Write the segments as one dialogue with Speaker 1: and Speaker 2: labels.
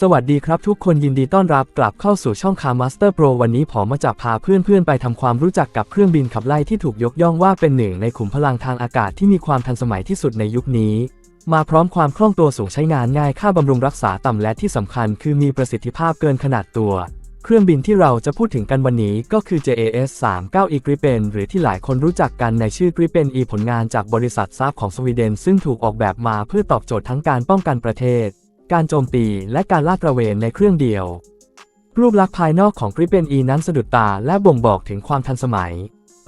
Speaker 1: สวัสดีครับทุกคนยินดีต้อนรับกลับเข้าสู่ช่องคาร์มาสเตอร์โปรวันนี้ผมมาจะพาเพื่อนๆ ไปทำความรู้จักกับเครื่องบินขับไล่ที่ถูกยกย่องว่าเป็นหนึ่งในขุมพลังทางอากาศที่มีความทันสมัยที่สุดในยุคนี้ มาพร้อมความคล่องตัวสูงใช้งานง่ายค่าบำรุงรักษาต่ำและที่สำคัญคือมีประสิทธิภาพเกินขนาดตัว เครื่องบินที่เราจะพูดถึงกันวันนี้ก็คือ JAS 39 E Gripen หรือที่หลายคนรู้จักกันในชื่อ Gripen E ผลงานจากบริษัทซาบของสวีเดน ซึ่งถูกออกแบบมาเพื่อตอบโจทย์ทั้งการป้องกันประเทศ การโจมตีและการลาดตระเวนในเครื่องเดียว รูปลักษณ์ภายนอกของ Gripen E นั้นสะดุดตาและบ่งบอกถึงความทันสมัย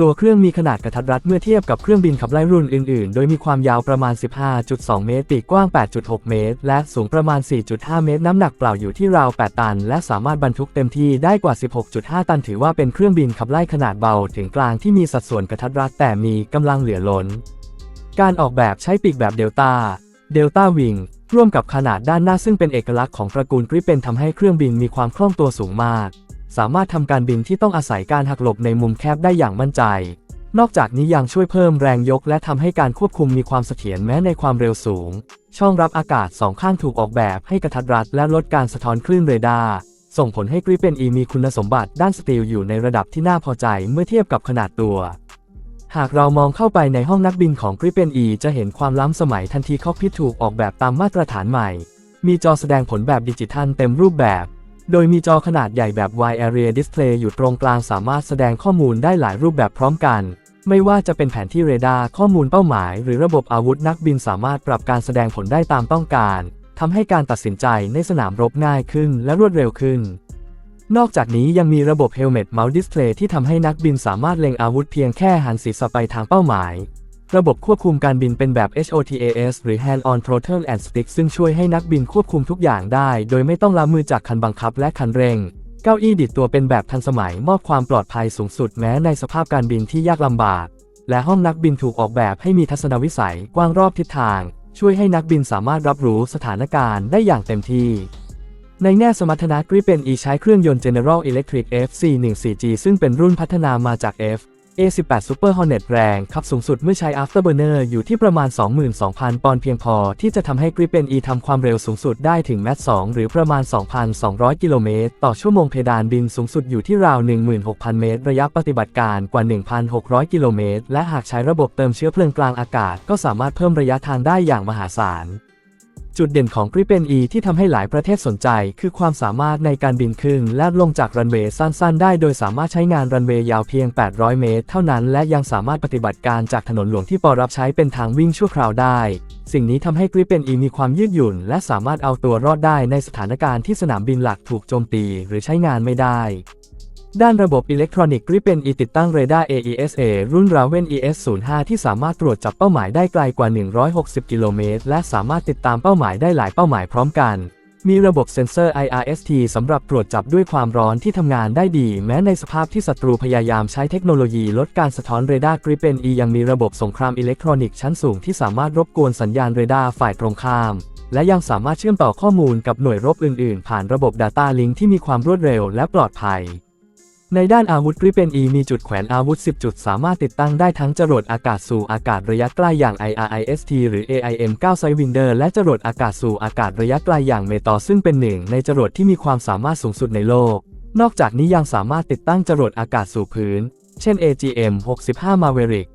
Speaker 1: ตัวเครื่องมีขนาดกระทัดรัดเมื่อเทียบกับเครื่องบินขับไล่รุ่นอื่นๆ โดยมีความยาวประมาณ 15.2 เมตร ปีกกว้าง 8.6 เมตร และสูงประมาณ 4.5 เมตร น้ำหนักเปล่าอยู่ที่ราว 8 ตัน และสามารถบรรทุกเต็มที่ได้กว่า 16.5 ตัน ถือว่าเป็นเครื่องบินขับไล่ขนาดเบาถึงกลางที่มีสัดส่วนกระทัดรัดแต่มีกำลังเหลือล้น การออกแบบใช้ปีกแบบเดลต้าเดลต้าวิง ร่วมกับขนาดด้านหน้าซึ่งเป็นเอกลักษณ์ของตระกูลกริปเป็นทำให้เครื่องบินมีความคล่องตัวสูงมาก สามารถทำการบินที่ต้องอาศัยการหักหลบในมุมแคบได้อย่างมั่นใจ นอกจากนี้ยังช่วยเพิ่มแรงยกและทำให้การควบคุมมีความเสถียรแม้ในความเร็วสูง ช่องรับอากาศสองข้างถูกออกแบบให้กระทัดรัดและลดการสะท้อนคลื่นเรดาร์ส่งผลให้กริปเป็นอีมีคุณสมบัติด้านสตีลอยู่ในระดับที่น่าพอใจเมื่อเทียบกับขนาดตัว หากเรามองเข้าไปในห้องนักบินของ Gripen E จะเห็นความล้ำสมัยทันทีคอกพิทถูกออกแบบตามมาตรฐานใหม่ มีจอแสดงผลแบบดิจิทัลเต็มรูปแบบ โดยมีจอขนาดใหญ่แบบ Wide Area Display อยู่ตรงกลางสามารถแสดงข้อมูลได้หลายรูปแบบพร้อมกัน ไม่ว่าจะเป็นแผนที่เรดาร์ข้อมูลเป้าหมาย หรือระบบอาวุธนักบินสามารถปรับการแสดงผลได้ตามต้องการทำให้การตัดสินใจในสนามรบง่ายขึ้นและรวดเร็วขึ้น นอกจากนี้ยังมีระบบ Helmet Mount Display ที่ทำให้นักบินสามารถเล็งอาวุธเพียงแค่หันศีรษะไปทางเป้าหมาย ระบบควบคุมการบินเป็นแบบ HOTAS หรือ Hand on Throttle and Stick ซึ่งช่วยให้นักบินควบคุมทุกอย่างได้ โดยไม่ต้องละมือจากคันบังคับและคันเร่ง เก้าอี้ดิดตัวเป็นแบบทันสมัยมอบความปลอดภัยสูงสุดแม้ในสภาพการบินที่ยากลำบาก และห้องนักบินถูกออกแบบให้มีทัศนวิสัยกว้างรอบทิศทาง ช่วยให้นักบินสามารถรับรู้สถานการณ์ได้อย่างเต็มที่ ในแง่สมรรถนะ Gripen E ใช้เครื่องยนต์ General Electric F414G ซึ่งเป็นรุ่นพัฒนามาจาก F A18 Super Hornet แรงขับสูงสุดเมื่อใช้ Afterburner อยู่ที่ประมาณ 22,000 ปอนด์เพียงพอ ที่จะทำให้ Gripen E ทำความเร็วสูงสุดได้ถึง Mach 2หรือประมาณ 2,200 กิโลเมตร ต่อชั่วโมงเพดานบินสูงสุดอยู่ที่ราว 16,000 เมตร ระยะปฏิบัติการกว่า 1,600 กิโลเมตร และหากใช้ระบบเติมเชื้อเพลิงกลางอากาศ ก็สามารถเพิ่มระยะทางได้อย่างมหาศาล จุดเด่นของ Gripen E ที่ทำให้หลายประเทศสนใจ คือความสามารถในการบินขึ้น และลงจากรันเวย์สั้นๆ ได้โดยสามารถใช้งานรันเวย์ยาวเพียง 800 เมตร เท่านั้น และยังสามารถปฏิบัติการจากถนนหลวงที่ปอรับใช้เป็นทางวิ่งชั่วคราวได้ สิ่งนี้ทำให้ Gripen E มีความยืดหยุ่น และสามารถเอาตัวรอดได้ในสถานการณ์ที่สนามบินหลักถูกโจมตี หรือใช้งานไม่ได้ ด้านระบบอิเล็กทรอนิกส์ Gripen E ติดตั้งเรดาร์ AESA รุ่น Raven ES05 ที่สามารถตรวจจับเป้าหมายได้ไกลกว่า 160 กิโลเมตร และสามารถติดตามเป้าหมายได้หลายเป้าหมายพร้อมกัน มีระบบเซ็นเซอร์ IRST สำหรับตรวจจับด้วยความร้อนที่ทำงานได้ดี แม้ในสภาพที่ศัตรูพยายามใช้เทคโนโลยีลดการสะท้อนเรดาร์ Gripen E ยังมีระบบสงครามอิเล็กทรอนิกส์ชั้นสูงที่สามารถรบกวนสัญญาณเรดาร์ฝ่ายตรงข้ามและยังสามารถเชื่อมต่อข้อมูลกับหน่วยรบอื่น ๆ ผ่านระบบ Data Link ที่มีความรวดเร็วและปลอดภัย ในด้านอาวุธ Gripen E มีจุดแขวนอาวุธ 10 จุดสามารถติดตั้งได้ทั้งจรวดอากาศสู่อากาศระยะใกล้อย่าง IRIST หรือ AIM-9 Sidewinder และจรวดอากาศสู่อากาศระยะไกลอย่างเมตอซึ่งเป็นหนึ่งในจรวดที่มีความสามารถสูงสุดในโลก นอกจากนี้ยังสามารถติดตั้งจรวดอากาศสู่พื้น เช่น AGM-65 Maverick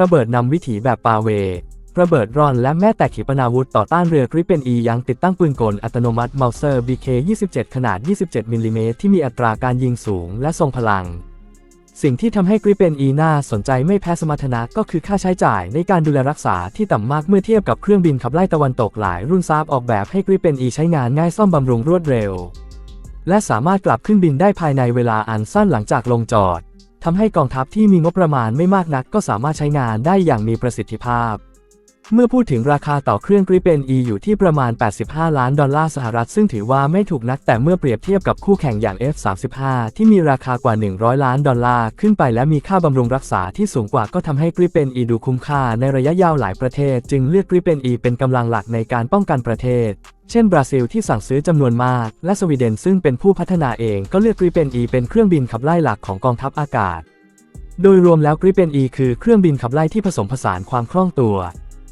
Speaker 1: ระเบิดนำวิถีแบบปาเว ระเบิดร่อนและแม้แต่ขีปนาวุธต่อต้านเรือกริเป็น E ยังติดตั้งปืนกลอัตโนมัติ Mauser BK-27 ขนาด 27 มิลลิเมตรที่มีอัตราการยิงสูงและทรงพลัง สิ่งที่ทำให้กริเป็น E น่าสนใจไม่แพ้สมรรถนะก็คือค่าใช้จ่ายในการดูแลรักษาที่ต่ำมากเมื่อเทียบกับเครื่องบินขับไล่ตะวันตกหลายรุ่นซาบออกแบบให้กริเป็น E ใช้งานง่ายซ่อมบำรุงรวดเร็ว และสามารถกลับขึ้นบินได้ภายในเวลาอันสั้นหลังจากลงจอดทำให้กองทัพที่มีงบประมาณไม่มากนัก ก็สามารถใช้งานได้อย่างมีประสิทธิภาพ เมื่อพูดถึงราคาต่อเครื่อง Gripen E อยู่ที่ประมาณ 85 ล้านดอลลาร์สหรัฐ ซึ่งถือว่าไม่ถูกนักแต่เมื่อเปรียบเทียบกับคู่แข่งอย่าง F35 ที่มีราคากว่า 100 ล้านดอลลาร์ขึ้นไปและมีค่าบำรุงรักษาที่สูงกว่าก็ทำให้ Gripen E ดูคุ้มค่าในระยะยาวหลายประเทศ จึงเลือก Gripen E เป็นกำลังหลักในการป้องกันประเทศ เช่น บราซิลที่สั่งซื้อจำนวนมาก และสวีเดนซึ่งเป็นผู้พัฒนาเองก็เลือก Gripen E เป็นเครื่องบินขับไล่หลักของกองทัพอากาศ โดยรวมแล้ว Gripen E คือเครื่องบินขับไล่ที่ผสมผสานความคล่องตัว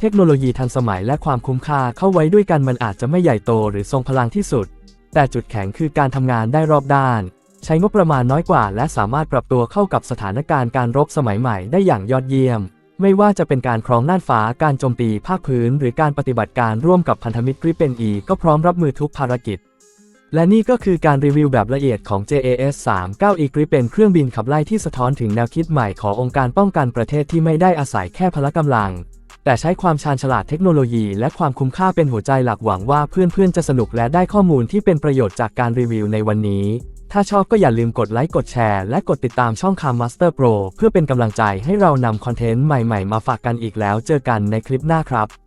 Speaker 1: เทคโนโลยีทันสมัยและความคุ้มค่าเข้าไว้ด้วยกันมันอาจจะไม่ใหญ่โตหรือทรงพลังที่สุด แต่จุดแข็งคือการทำงานได้รอบด้าน ใช้งบประมาณน้อยกว่า และสามารถปรับตัวเข้ากับสถานการณ์การรบสมัยใหม่ได้อย่างยอดเยี่ยม ไม่ว่าจะเป็นการครองน่านฟ้าการโจมตีภาคพื้น หรือการปฏิบัติการร่วมกับพันธมิตรกริปเป็นอีก็พร้อมรับมือทุกภารกิจและนี่ก็คือการรีวิวแบบละเอียดของ JAS 39 E Gripen เครื่องบินขับไล่ที่สะท้อนถึงแนวคิดใหม่ขององค์การป้องกันประเทศที่ไม่ได้อาศัยแค่พละกำลัง แต่ใช้ความชาญฉลาดเทคโนโลยีและความคุ้มค่าเป็นหัวใจหลักหวังว่าเพื่อนๆ จะสนุกและได้ข้อมูลที่เป็นประโยชน์จากการรีวิวในวันนี้ ถ้าชอบก็อย่าลืมกดไลค์กดแชร์และกดติดตามช่องคาม Master Pro เพื่อเป็นกำลังใจให้เรานำคอนเทนต์ใหม่ๆ มาฝากกันอีกแล้ว เจอกันในคลิปหน้าครับ